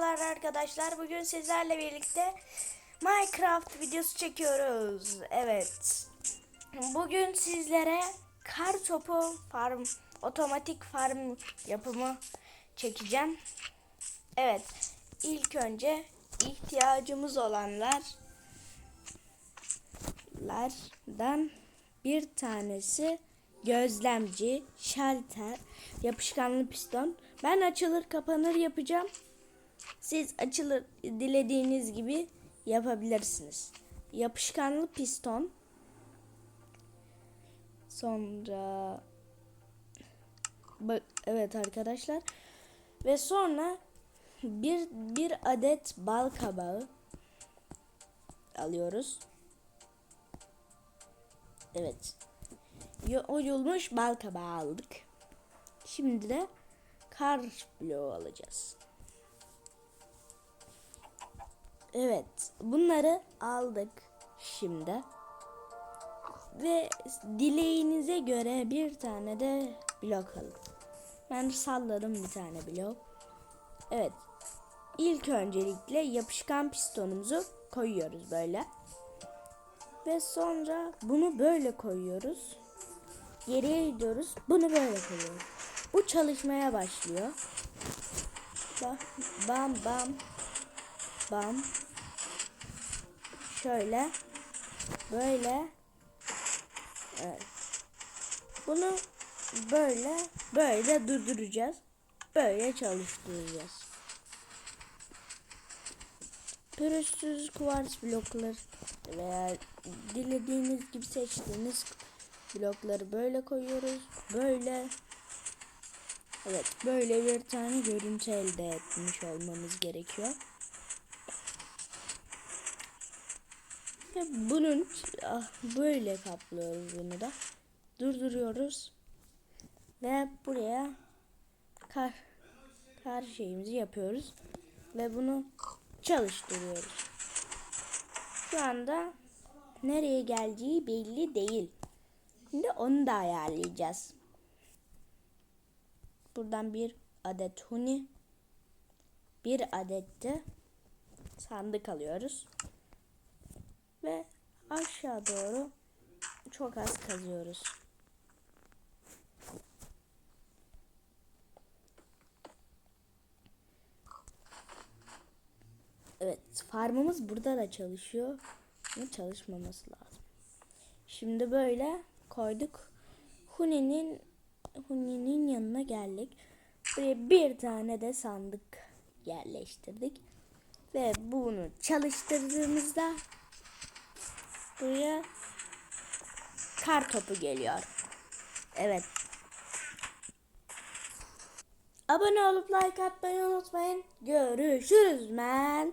Merhabalar arkadaşlar. Bugün sizlerle birlikte Minecraft videosu çekiyoruz. Evet. Bugün sizlere kar topu farm, otomatik farm yapımı çekeceğim. Evet. İlk önce ihtiyacımız olanlar lardan bir tanesi gözlemci, şalter, yapışkanlı piston. Ben açılır kapanır yapacağım. Siz açılır dilediğiniz gibi yapabilirsiniz. Yapışkanlı piston. Sonra Bak, evet arkadaşlar. Ve sonra bir bir adet bal kabağı alıyoruz. Evet. Oyulmuş bal kabağı aldık. Şimdi de kar bloğu alacağız. Evet. Bunları aldık şimdi. Ve dileğinize göre bir tane de blok alın. Ben salladım bir tane blok. Evet. İlk öncelikle yapışkan pistonumuzu koyuyoruz böyle. Ve sonra bunu böyle koyuyoruz. Geriye gidiyoruz. Bunu böyle koyuyoruz. Bu çalışmaya başlıyor. Bam bam bam. Şöyle. Böyle. Evet. Bunu böyle böyle durduracağız. Böyle çalıştıracağız. pürüzsüz kuvars blokları veya dilediğiniz gibi seçtiğiniz blokları böyle koyuyoruz. Böyle Evet böyle bir tane görüntü elde etmiş olmamız gerekiyor. Ve bunun ah, böyle kaplıyoruz bunu da. Durduruyoruz. Ve buraya kar kar şeyimizi yapıyoruz. Ve bunu çalıştırıyoruz. Şu anda nereye geleceği belli değil. Şimdi onu da ayarlayacağız. Buradan bir adet huni, bir adet de sandık alıyoruz. Ve aşağı doğru çok az kazıyoruz. Evet, farmımız burada da çalışıyor. Ama çalışmaması lazım. Şimdi böyle koyduk. Huni'nin Huni'nin yanına geldik. Buraya bir tane de sandık yerleştirdik. Ve bunu çalıştırdığımızda buraya kar topu geliyor. Evet. Abone olup like atmayı unutmayın. Görüşürüz men.